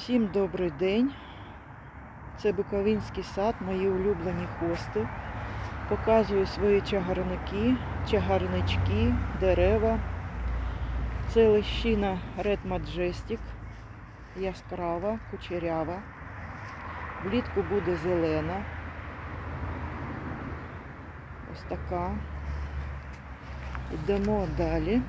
Всім добрий день. Це Буковинський сад, мої улюблені хости. Показую свої чагарники, чагарнички, дерева. Це лещина Red Majestic, яскрава, кучерява. Влітку буде зелена. Ось така. Йдемо далі.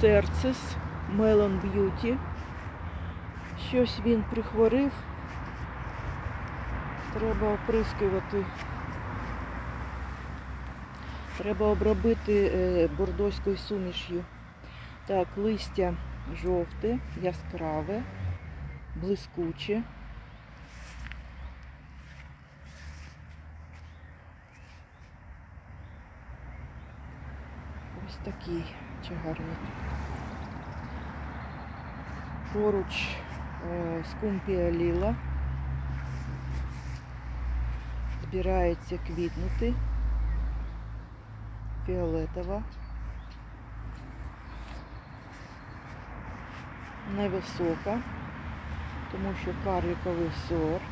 Церцис, Melon Beauty. Щось він прихворив. Треба оприскувати. Треба обробити е, бордоською суміш'ю. Так, листя жовте, яскраве, блискуче. Ось такий чагарник. Поруч е, скумпія ліла. Збирається квітнути. Фіолетова. Невисока, тому що карликовий сорт.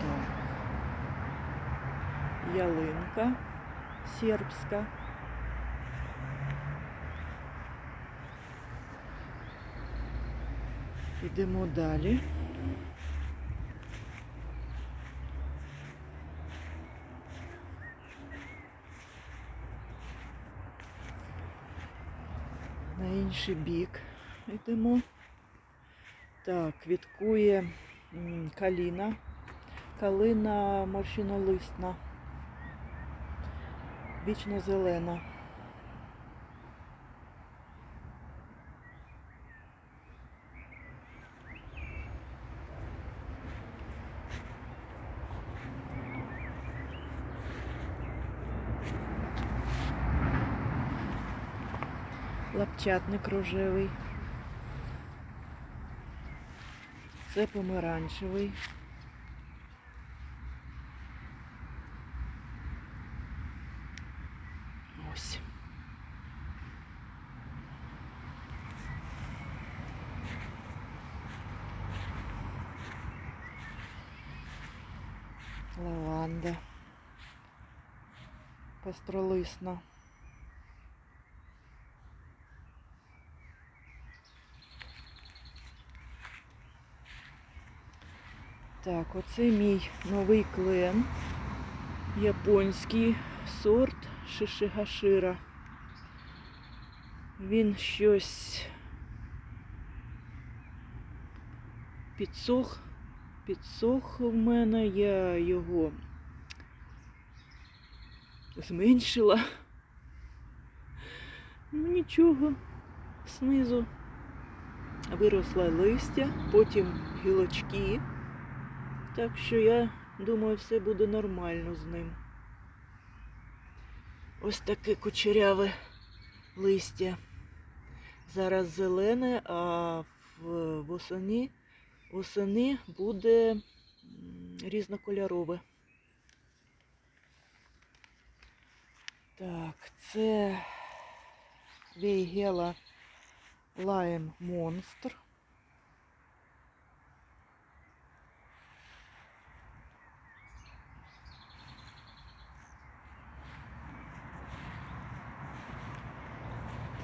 Так. Ялинка сербська. Йдемо далі. На інший бік йдемо. Так, квіткує каліна. Калина морщинолисна. Вічно зелена. Лапчатник рожевий. Це помаранчевий. Ось. Лаванда. Пестролисна. Так, оце мій новий клен. Японський сорт Шишигашира. Він щось підсох, підсох в мене, я його зменшила. Ну нічого, знизу виросла листя, потім гілочки. Так що я думаю, все буде нормально з ним. Ось таке кучеряве листя. Зараз зелене, а восени, восени буде різнокольорове. Так, це Вейгела Лайм Монстр.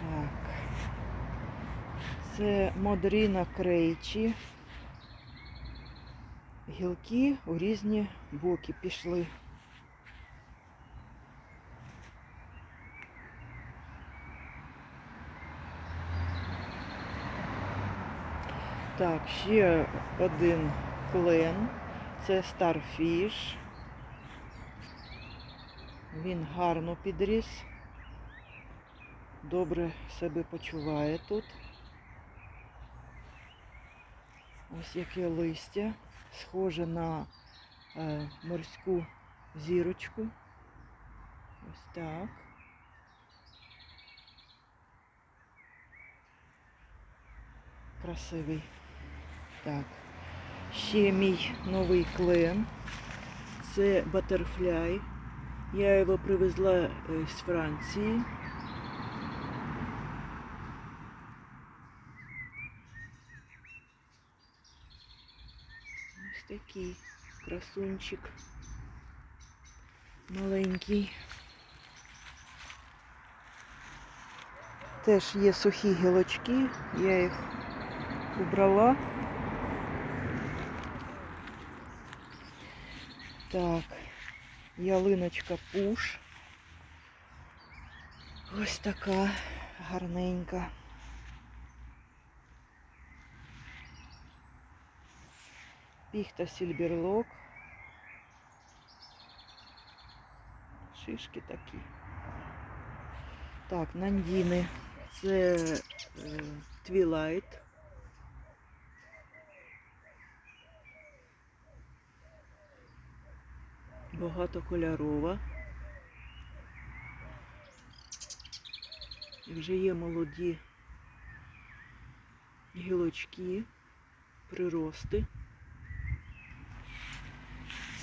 Так. Це Модріна Крейчі. Гілки у різні боки пішли. Так, ще один клен. Це Starfish. Він гарно підріс. Добре себе почуває тут. Ось яке листя, схоже на е, морську зірочку. Ось так. Красивий. Так. Ще мій новий клен. Це Butterfly Я його привезла е, з Франції. Ось такий красунчик. Маленький. Теж є сухі гілочки, я їх убрала. Так, ялиночка пуш. Ось така гарненька. Піхта сільберлок. Шишки такі. Так, нандіни. Це е, Твілайт. Багатокольорова. Вже є молоді гілочки, прирости.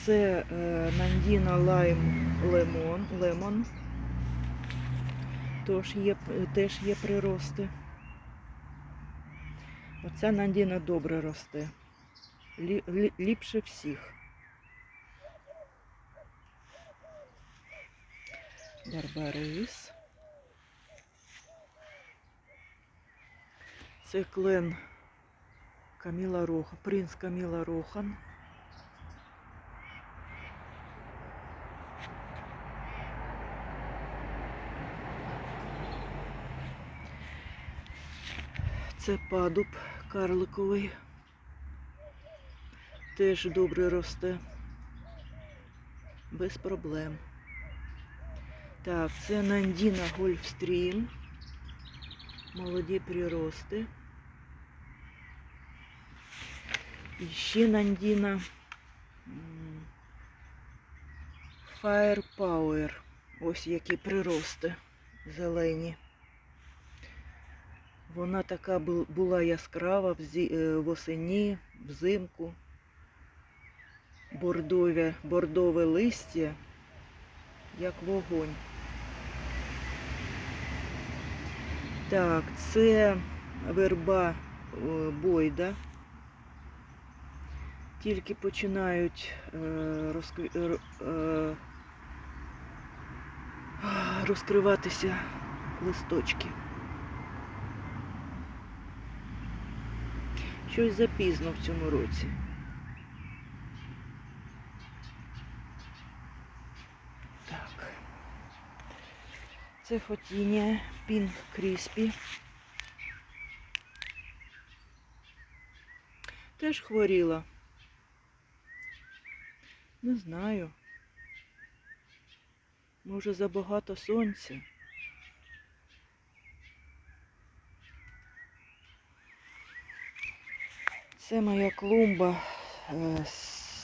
Це е, Нандіна Лайм Лемон, Лемон. Тож є, теж є прирости. Оця Нандіна добре росте. Лі, лі, ліпше всіх. Барбарис. Це клен Каміла Роха, принц Каміла Рохан. Це падуб карликовий. Теж добре росте. Без проблем. Так, це Нандіна Гольфстрім. Молоді прирости. І ще Нандіна м, Firepower. Ось які прирости зелені. Вона така була яскрава взі- е, восені, взимку. Бордове, бордове листя, як вогонь. Так, це верба е, бойда. Тільки починають е, е, розкриватися листочки. Щось запізно в цьому році. Це фотіння Pink Crispy. Теж хворіла. Не знаю. Може забагато сонця. Це моя клумба е, з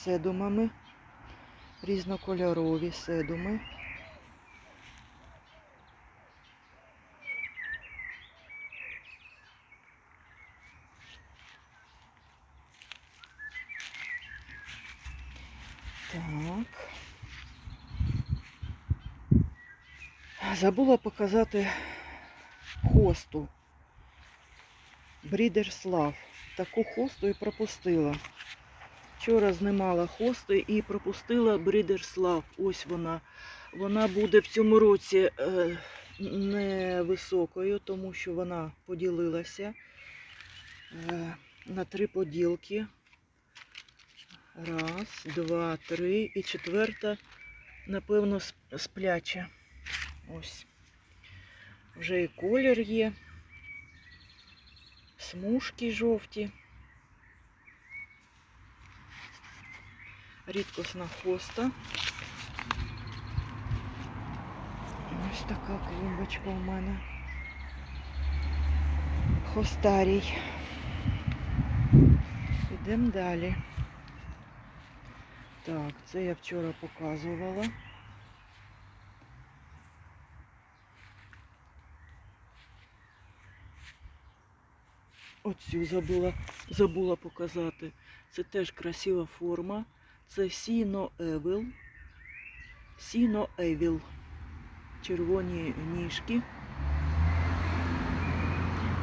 седумами, різнокольорові седуми. Так. Забула показати хосту. Брідерслав. Таку хосту і пропустила. Вчора знімала хости і пропустила Брідерслав. Ось вона. Вона буде в цьому році е, невисокою, тому що вона поділилася е, на три поділки. Раз, два, три. І четверта, напевно, сп- спляча. Ось. Вже і колір є. Смужки жовті. Рідкосна хоста. Ось така клумбочка у мене. Хостарій. Ідемо далі. Так, це я вчора показувала. Оцю забула, забула показати. Це теж красива форма. Це Сіно Евел. Сіно Евіл. Червоні ніжки.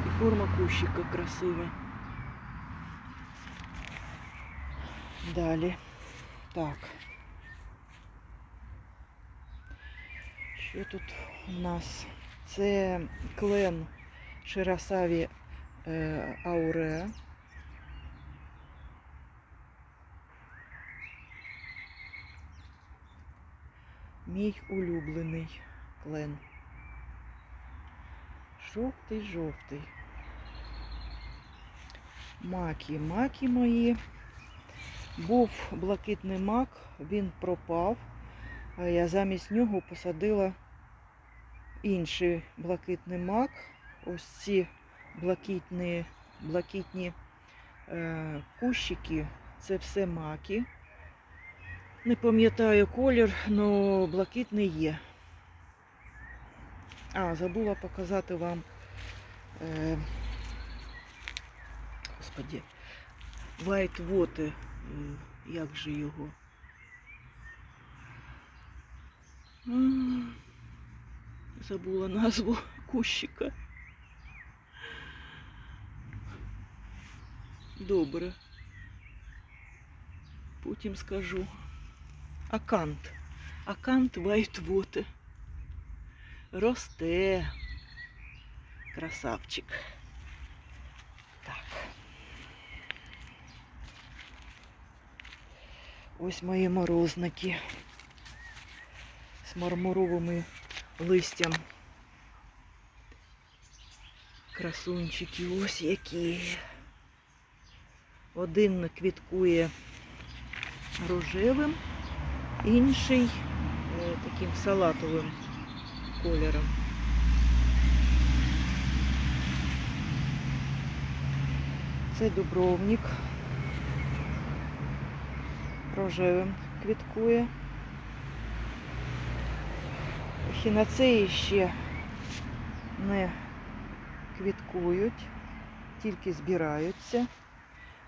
І форма кущика красива. Далі. Так. Що тут у нас? Це клен Ширасаві Ауре. Мій улюблений клен. Жовтий, жовтий. Маки, маки мої. Був блакитний мак, він пропав. Я замість нього посадила інший блакитний мак. Ось ці блакитні, блакитні е, кущики, це все маки. Не пам'ятаю колір, але блакитний є. А, забула показати вам. Е, господі, White Water, як же його? Забула назву кущика. Добре. Потім скажу. Акант. Акант Вайтвоте. Росте. Красавчик. Так. Ось мої морозники з мармуровими листям. Красунчики ось які. Один квіткує рожевим, інший е, таким салатовим кольором. Це дубровник. Рожевим квіткує. Хіноцеї ще не квіткують, тільки збираються.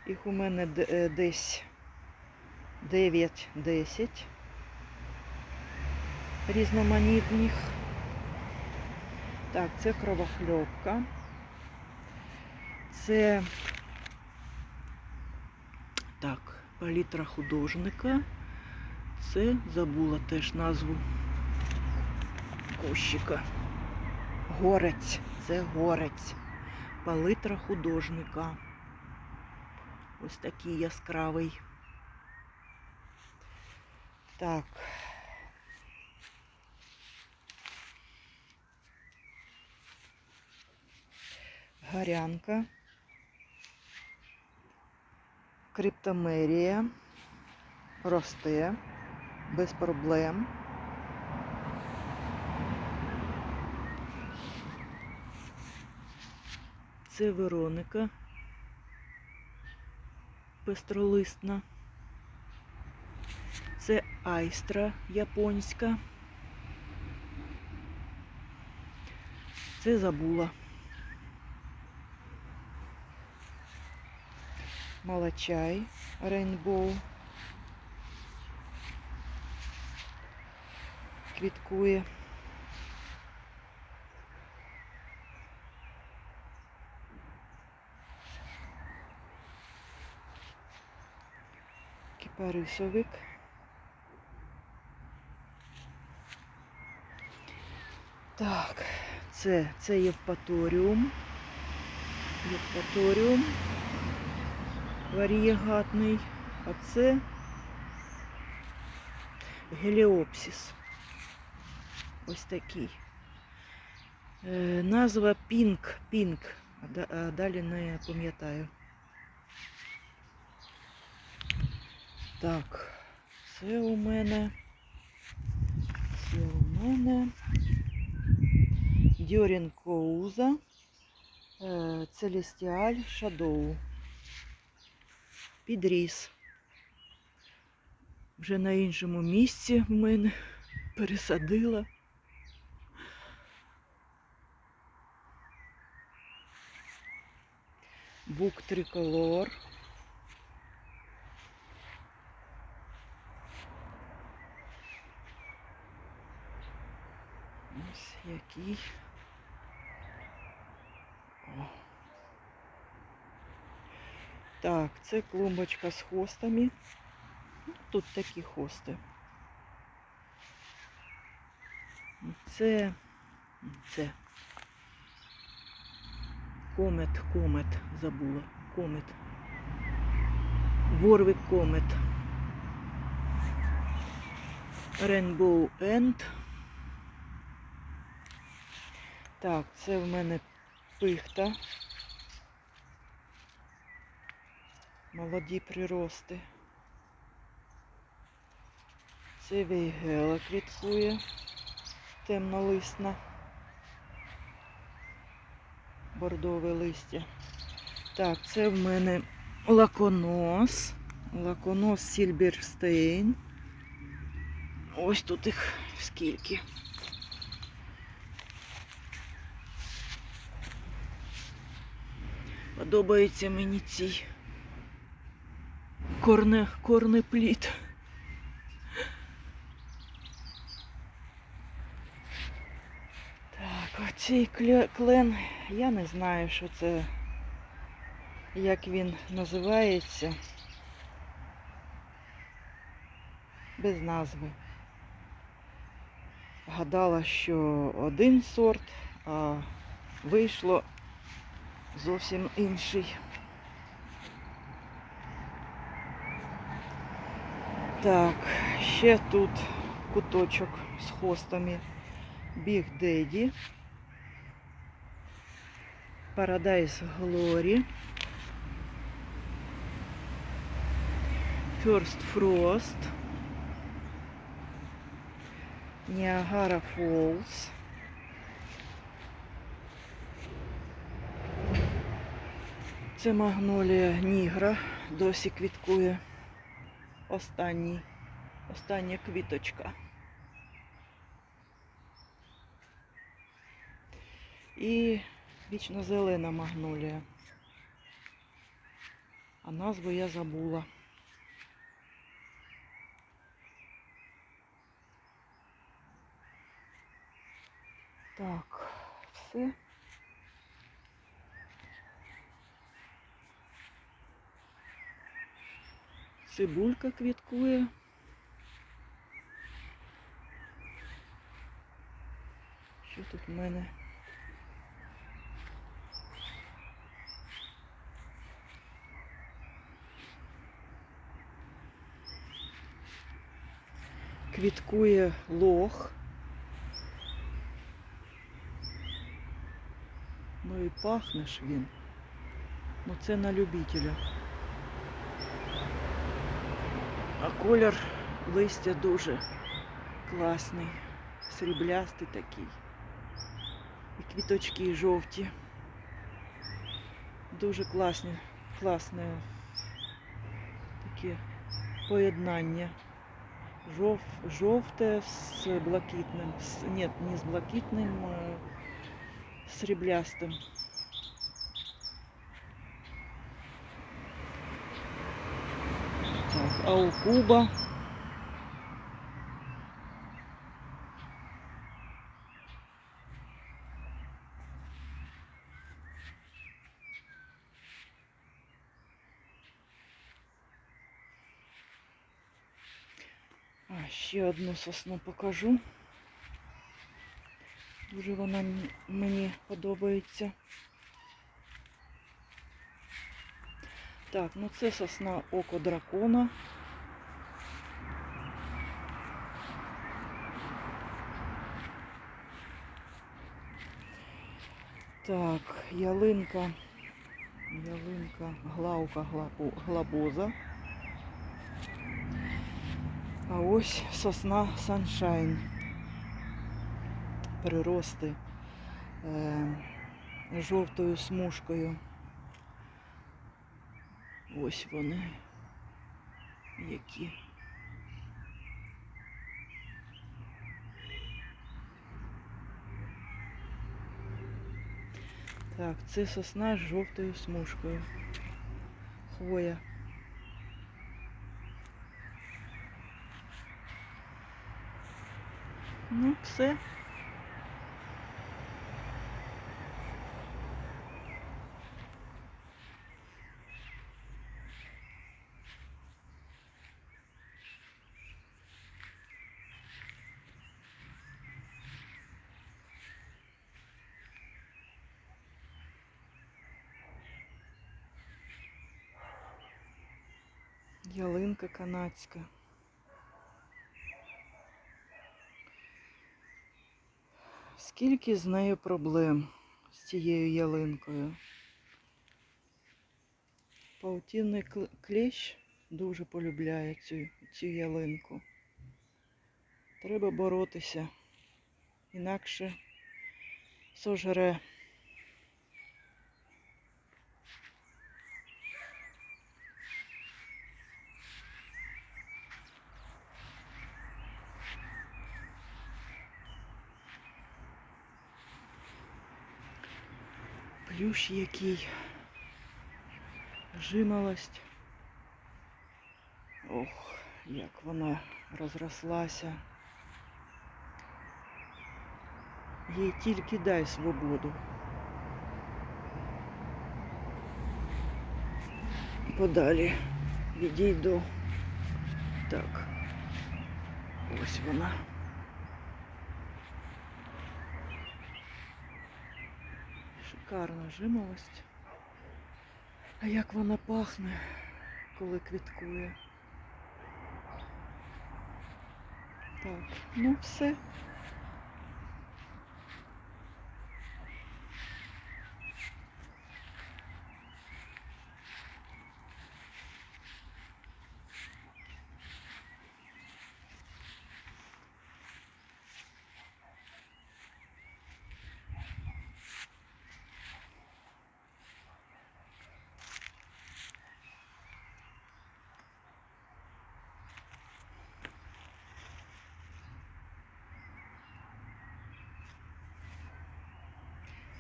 Їх у мене е, десь 9-10 різноманітних. Так, це кровохльопка. Це так, палітра художника. Це забула теж назву кущика. Горець. Це горець. Палитра художника. Ось такий яскравий. Так. Гарянка. Криптомерія. Росте. Без проблем. Це Вероника. Пестролистна. Це айстра японська. Це забула. Малачай рейнбоу. Квіткує. Кипарисовик. Так, це, це Євпаторіум. Євпаторіум варієгатний, а це геліопсис. Ось такий. Е, назва Пінк, Пінк, а далі не пам'ятаю. Так, це у мене. Це у мене. Дьорін Коуза. е, Целестіаль Шадоу. Підріс. Вже на іншому місці в мене пересадила. Бук триколор. Ось який. О. Так, це клумбочка з хостами. Тут такі хости. Це, це. Комет, комет забула. Комет. Ворвик комет. Rainbow End. Так, це в мене пихта. Молоді прирости. Це вейгела квіткує. Темнолисна. Бордове листя. Так, це в мене лаконос. Лаконос Сільберстейн. Ось тут їх скільки. Подобається мені ці корне, корнеплід. Так, оцей кле- клен, я не знаю, що це, як він називається. Без назви. Гадала, що один сорт, а вийшло зовсім інший. Так, ще тут куточок з хостами Big Daddy, Paradise Glory, First Frost, Niagara Falls, Це магнолія Нігра, досі квіткує. Останній, остання квіточка. І вічно зелена магнолія. А назву я забула. Так, все. Цибулька квіткує. Що тут в мене? Квіткує лох. Ну і пахне ж він. Ну це на любителя. А колір листя дуже класний, сріблястий такий. І квіточки жовті. Дуже класні, класне таке поєднання. Жов, жовте з блакитним. Ні, не з блакитним, а з сріблястим. А у куба А, ще одну сосну покажу. Дуже вона мені подобається. Так, ну це сосна око дракона. Так, ялинка, ялинка, главка глабоза. А ось сосна Sunshine. Прирости е, жовтою смужкою. Ось вони які. Так, це сосна з жовтою смужкою. Хвоя. Ну, все. Ялинка канадська. Скільки з нею проблем з цією ялинкою? Паутінний кл- клещ дуже полюбляє цю, цю ялинку. Треба боротися, інакше сожре. Плющ який. Жимолость. Ох, як вона розрослася. Їй тільки дай свободу. Подалі відійду. Так. Ось вона. Шикарна жимолость. А як вона пахне, коли квіткує. Так, ну все.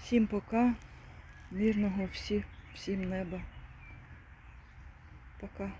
Всім пока. Мирного всі, всім неба. Пока.